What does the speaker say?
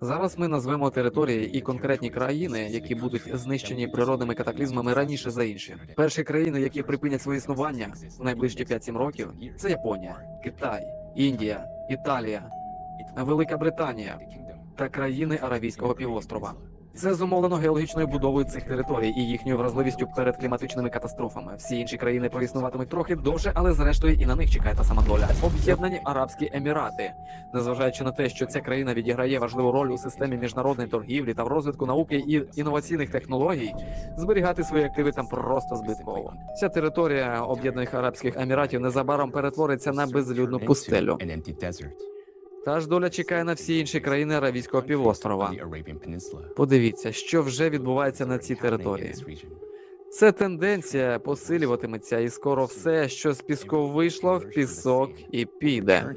Зараз ми назвемо території і конкретні країни, які будуть знищені природними катаклізмами раніше за інші. Перші країни, які припинять своє існування в найближчі 5-7 років, це Японія, Китай, Індія, Італія, Велика Британія та країни Аравійського півострова. Це зумовлено геологічною будовою цих територій і їхньою вразливістю перед кліматичними катастрофами. Всі інші країни проіснуватимуть трохи довше, але зрештою і на них чекає та сама доля. Об'єднані Арабські Емірати, незважаючи на те, що ця країна відіграє важливу роль у системі міжнародної торгівлі та в розвитку науки і інноваційних технологій, зберігати свої активи там просто збитково. Ця територія Об'єднаних Арабських Еміратів незабаром перетвориться на безлюдну пустелю. Та ж доля чекає на всі інші країни Аравійського півострова. Подивіться, що вже відбувається на цій території. Це тенденція посилюватиметься, і скоро все, що з піску вийшло, в пісок і піде.